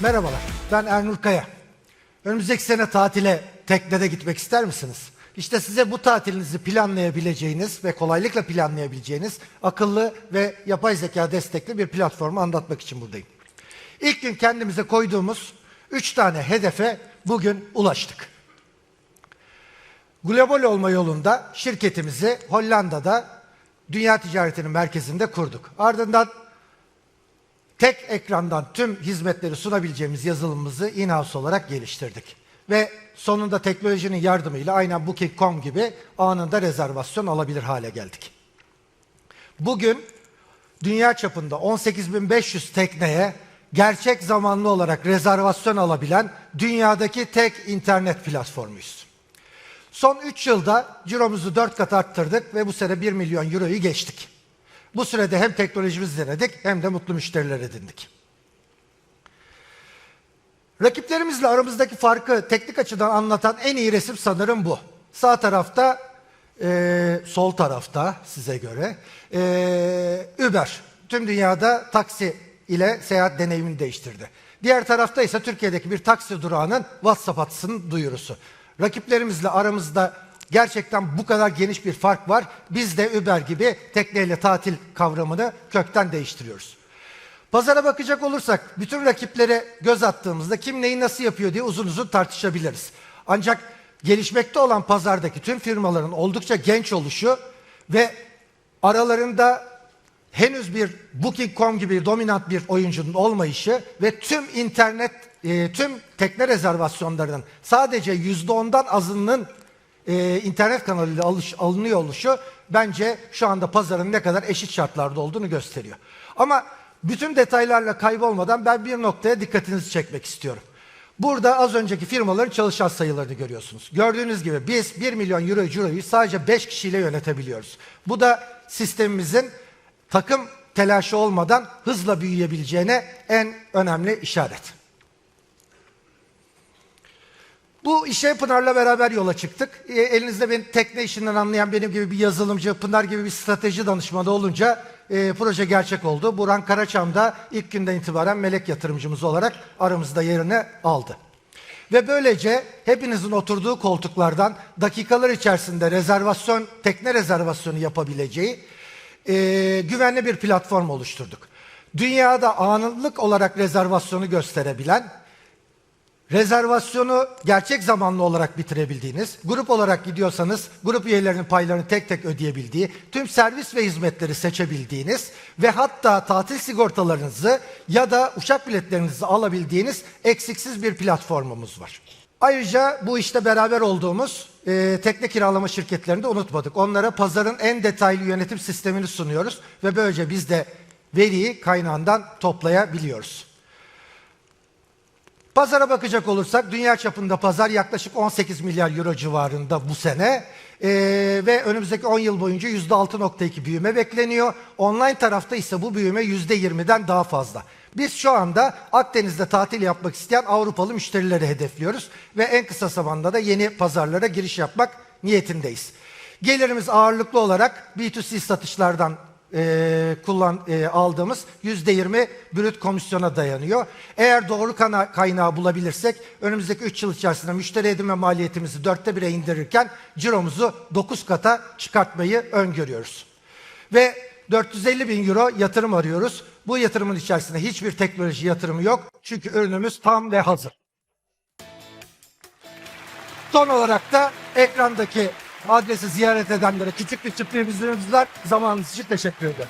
Merhabalar, ben Ernur Kaya. Önümüzdeki sene tatile teknede gitmek ister misiniz? İşte size bu tatilinizi planlayabileceğiniz ve kolaylıkla planlayabileceğiniz akıllı ve yapay zeka destekli bir platformu anlatmak için buradayım. İlk gün kendimize koyduğumuz üç tane hedefe bugün ulaştık. Global olma yolunda şirketimizi Hollanda'da dünya ticaretinin merkezinde kurduk. Ardından tek ekrandan tüm hizmetleri sunabileceğimiz yazılımımızı in-house olarak geliştirdik. Ve sonunda teknolojinin yardımıyla aynen Booking.com gibi anında rezervasyon alabilir hale geldik. Bugün dünya çapında 18.500 tekneye gerçek zamanlı olarak rezervasyon alabilen dünyadaki tek internet platformuyuz. Son 3 yılda ciromuzu 4 kat arttırdık ve bu sene 1 milyon euroyu geçtik. Bu sürede hem teknolojimizi denedik hem de mutlu müşteriler edindik. Rakiplerimizle aramızdaki farkı teknik açıdan anlatan en iyi resim sanırım bu. Sağ tarafta, e, sol tarafta size göre e, Uber. Tüm dünyada taksi ile seyahat deneyimini değiştirdi. Diğer tarafta ise Türkiye'deki bir taksi durağının WhatsApp hatısının duyurusu. Rakiplerimizle aramızda gerçekten bu kadar geniş bir fark var. Biz de Uber gibi tekneyle tatil kavramını kökten değiştiriyoruz. Pazara bakacak olursak bütün rakiplere göz attığımızda kim neyi nasıl yapıyor diye uzun uzun tartışabiliriz. Ancak gelişmekte olan pazardaki tüm firmaların oldukça genç oluşu ve aralarında henüz bir Booking.com gibi dominant bir oyuncunun olmayışı ve tüm internet, e, tüm tekne rezervasyonlarının sadece %10'dan azının e, internet kanalıyla alış, alınıyor oluşu bence şu anda pazarın ne kadar eşit şartlarda olduğunu gösteriyor. Ama bütün detaylarla kaybolmadan ben bir noktaya dikkatinizi çekmek istiyorum. Burada az önceki firmaların çalışan sayılarını görüyorsunuz. Gördüğünüz gibi biz 1 milyon euro ciroyu sadece 5 kişiyle yönetebiliyoruz. Bu da sistemimizin takım telaşı olmadan hızla büyüyebileceğine en önemli işaret. Bu işe Pınar'la beraber yola çıktık. E, elinizde ben tekne işinden anlayan benim gibi bir yazılımcı, Pınar gibi bir strateji danışmanı olunca e, proje gerçek oldu. Burhan Karaçam da ilk günden itibaren melek yatırımcımız olarak aramızda yerini aldı. Ve böylece hepinizin oturduğu koltuklardan dakikalar içerisinde rezervasyon, tekne rezervasyonu yapabileceği e, güvenli bir platform oluşturduk. Dünyada anlık olarak rezervasyonu gösterebilen, rezervasyonu gerçek zamanlı olarak bitirebildiğiniz, grup olarak gidiyorsanız grup üyelerinin paylarını tek tek ödeyebildiği, tüm servis ve hizmetleri seçebildiğiniz ve hatta tatil sigortalarınızı ya da uçak biletlerinizi alabildiğiniz eksiksiz bir platformumuz var. Ayrıca bu işte beraber olduğumuz e, tekne kiralama şirketlerini de unutmadık. Onlara pazarın en detaylı yönetim sistemini sunuyoruz ve böylece biz de veriyi kaynağından toplayabiliyoruz. Pazara bakacak olursak dünya çapında pazar yaklaşık 18 milyar euro civarında bu sene Ee, ve önümüzdeki 10 yıl boyunca %6.2 büyüme bekleniyor. Online tarafta ise bu büyüme %20'den daha fazla. Biz şu anda Akdeniz'de tatil yapmak isteyen Avrupalı müşterileri hedefliyoruz ve en kısa zamanda da yeni pazarlara giriş yapmak niyetindeyiz. Gelirimiz ağırlıklı olarak B2C satışlardan e, kullan e, aldığımız yüzde yirmi brüt komisyona dayanıyor. Eğer doğru kana, kaynağı bulabilirsek önümüzdeki 3 yıl içerisinde müşteri edinme maliyetimizi dörtte bire indirirken ciromuzu 9 kata çıkartmayı öngörüyoruz. Ve 450 bin euro yatırım arıyoruz. Bu yatırımın içerisinde hiçbir teknoloji yatırımı yok. Çünkü ürünümüz tam ve hazır. Son olarak da ekrandaki adresi ziyaret edenlere küçük bir sürprizimiz. Zamanınız için teşekkür ederim.